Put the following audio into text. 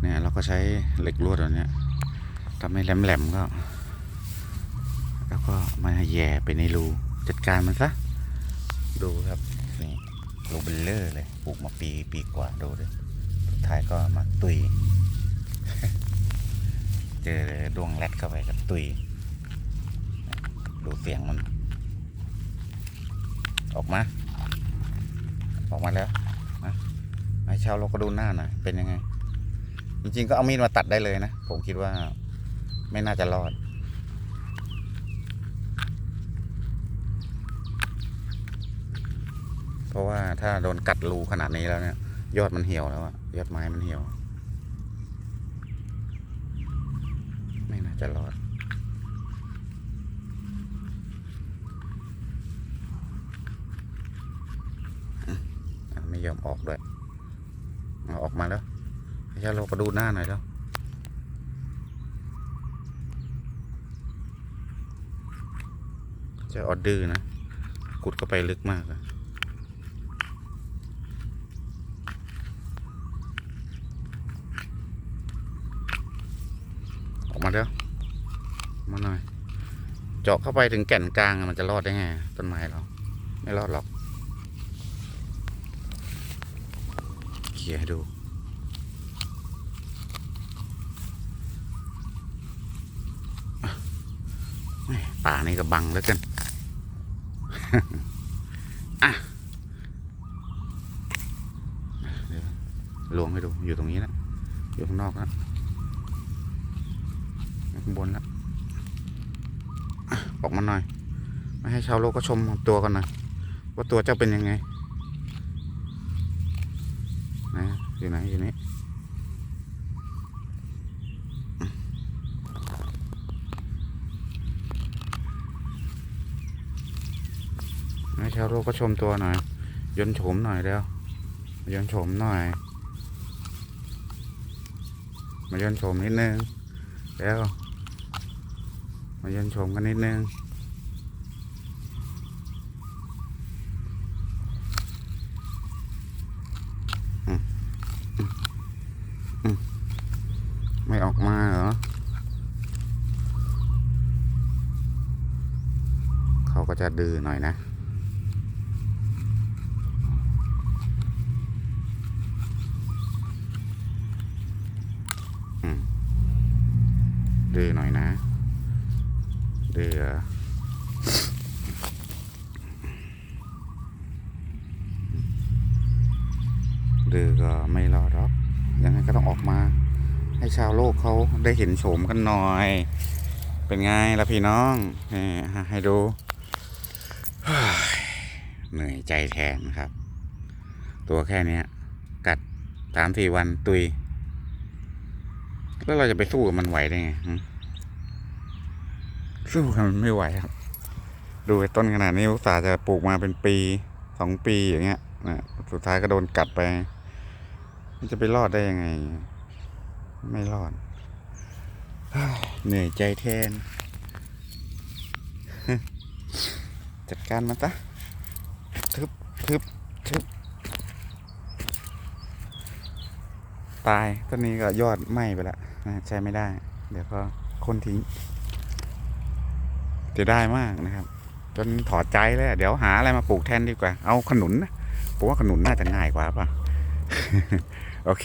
เนี่ยเราก็ใช้เหล็กลวดตัวเนี้ยทำให้แหลมๆก็ แล้วก็มาแย่ไปในรูจัดการมันซะ ดูครับนี่โรเบลเลอร์เลยปลูกมาปีปีกว่าดูเลยสุดท้ายก็มาตุย เจอดวงแรดเข้าไปกับตุย ดูเสียงมัน ออกมา ออกมาแล้วนะให้ชาวโลกก็ดูหน้าหน่อยเป็นยังไง จริงๆก็เอามีดมาตัดได้เลยนะ ผมคิดว่าไม่น่าจะรอด เพราะว่าถ้าโดนกัดรูขนาดนี้แล้วเนี่ย ยอดมันเหี่ยวแล้วอะยอดไม้มันเหี่ยว ไม่น่าจะรอดไม่ยอมออกด้วยเอาออกมาแล้ว ให้ชาโลก็ดูหน้าหน่อยแล้วจะออดดื้อนะขุดเข้าไปลึกมากอะออกมาแล้ว มาหน่อย เจาะเข้าไปถึงแก่นกลางมันจะรอดได้ไง ต้นไม้เรา ไม่รอดหรอกเคลียให้ดู อะแหม่ ป่านี่ก็บังแล้วกันอะลวงให้ดู อยู่ตรงนี้นะอยู่ข้างนอกนะข้างบนแล้วอะออกมาหน่อย มาให้ชาวโลกก็ชมตัวกันหน่อยว่าตัวเจ้าเป็นยังไง ไหนอะอยู่ไหนอยู่นี่ ให้ชาวโลกก็ชมตัวหน่อย ยนโฉมหน่อยเร็วยนโฉมหน่อย มายนโฉมนิดนึงเร็วมายนโฉมกันนิดนึงไม่ออกมาเหรอ เขาก็จะดื้อหน่อยนะ อืม ดื้อหน่อยนะดื้อเดื้อก็ไม่รอดหรอกยังไงก็ต้องออกมา ให้ชาวโลกเขาได้เห็นโฉมกันหน่อย เป็นไงล่ะพี่น้องให้ดูเหนื่อยใจแทนครับ ตัวแค่นี้กัดสามสี่วันตุย แล้วเราจะไปสู้กับมันไหวได้ไงสู้กับมันไม่ไหวครับ ดูไอ้ต้นขนาดนี้อุตส่าห์จะปลูกมาเป็นปีสองปีอย่างเงี้ยนะสุดท้ายก็โดนกัดไป มันจะไปรอดได้ยังไง ไม่รอดเหนื่อยใจแทน จัดการมันซะทึบทึบทึบตายต้นนี้ก็ยอดไหม้ไปแล้วนะ ใช้ไม่ได้ เดี๋ยวก็คนทิ้งจะได้มากนะครับ จนถอดใจแล้วเดี๋ยวหาอะไรมาปลูกแทนดีกว่า เอาขนุนนะผมว่าขนุนน่าจะง่ายกว่าป่ะ โอเค